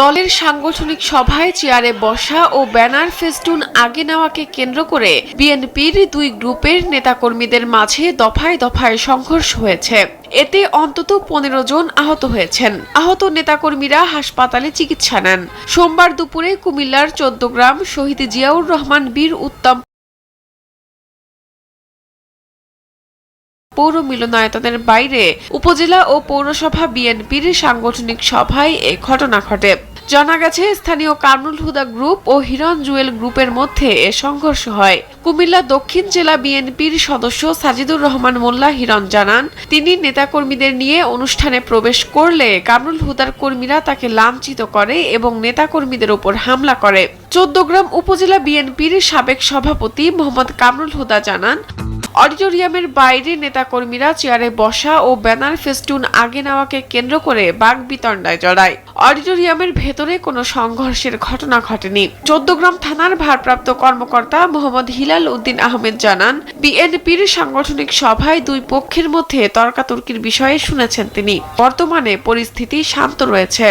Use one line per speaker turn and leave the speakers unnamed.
দলের সাংগঠনিক সভায় চেয়ারে বসা ও ব্যানার ফেস্টুন আগে নেওয়াকে কেন্দ্র করে বিএনপির দুই গ্রুপের নেতাকর্মীদের মাঝে দফায় দফায় সংঘর্ষ হয়েছে। এতে অন্তত পনেরো জন আহত হয়েছেন। আহত নেতাকর্মীরা হাসপাতালে চিকিৎসা নেন। সোমবার দুপুরে কুমিল্লার চোদ্দগ্রাম শহীদ জিয়াউর রহমান বীর উত্তম পৌর মিলনায়তনের বাইরে উপজেলা ও পৌরসভা বিএনপির সাংগঠনিক সভায় এ ঘটনা ঘটে। জানা গেছে, স্থানীয় কামরুল হুদা গ্রুপ ও হিরণ জুয়েল গ্রুপের মধ্যে এ সংঘর্ষ হয়। কুমিল্লা দক্ষিণ জেলা বিএনপির সদস্য সাজিদুর রহমান মোল্লা হিরণ জানান, তিনি নেতাকর্মীদের নিয়ে অনুষ্ঠানে প্রবেশ করলে কামরুল হুদার কর্মীরা তাকে লাঞ্ছিত করে এবং নেতাকর্মীদের উপর হামলা করে। চোদ্দগ্রাম উপজেলা বিএনপির সাবেক সভাপতি মোহাম্মদ কামরুল হুদা জানান অডিটোরিয়ামের বাইরে নেতাকর্মীরা চেয়ারে বসা ও ব্যানার ফেস্টুন আগে নেওয়াকে কেন্দ্র করে বাঘ বিতণ্ডায় জড়ায়। অডিটোরিয়ামের ভেতরে কোনো সংঘর্ষের ঘটনা ঘটেনি। চোদ্দগ্রাম থানার ভারপ্রাপ্ত কর্মকর্তা মোহাম্মদ হিলাল উদ্দিন আহমেদ জানান, বিএনপির সাংগঠনিক সভায় দুই পক্ষের মধ্যে তর্কাতর্কির বিষয়ে শুনেছেন তিনি। বর্তমানে পরিস্থিতি শান্ত রয়েছে।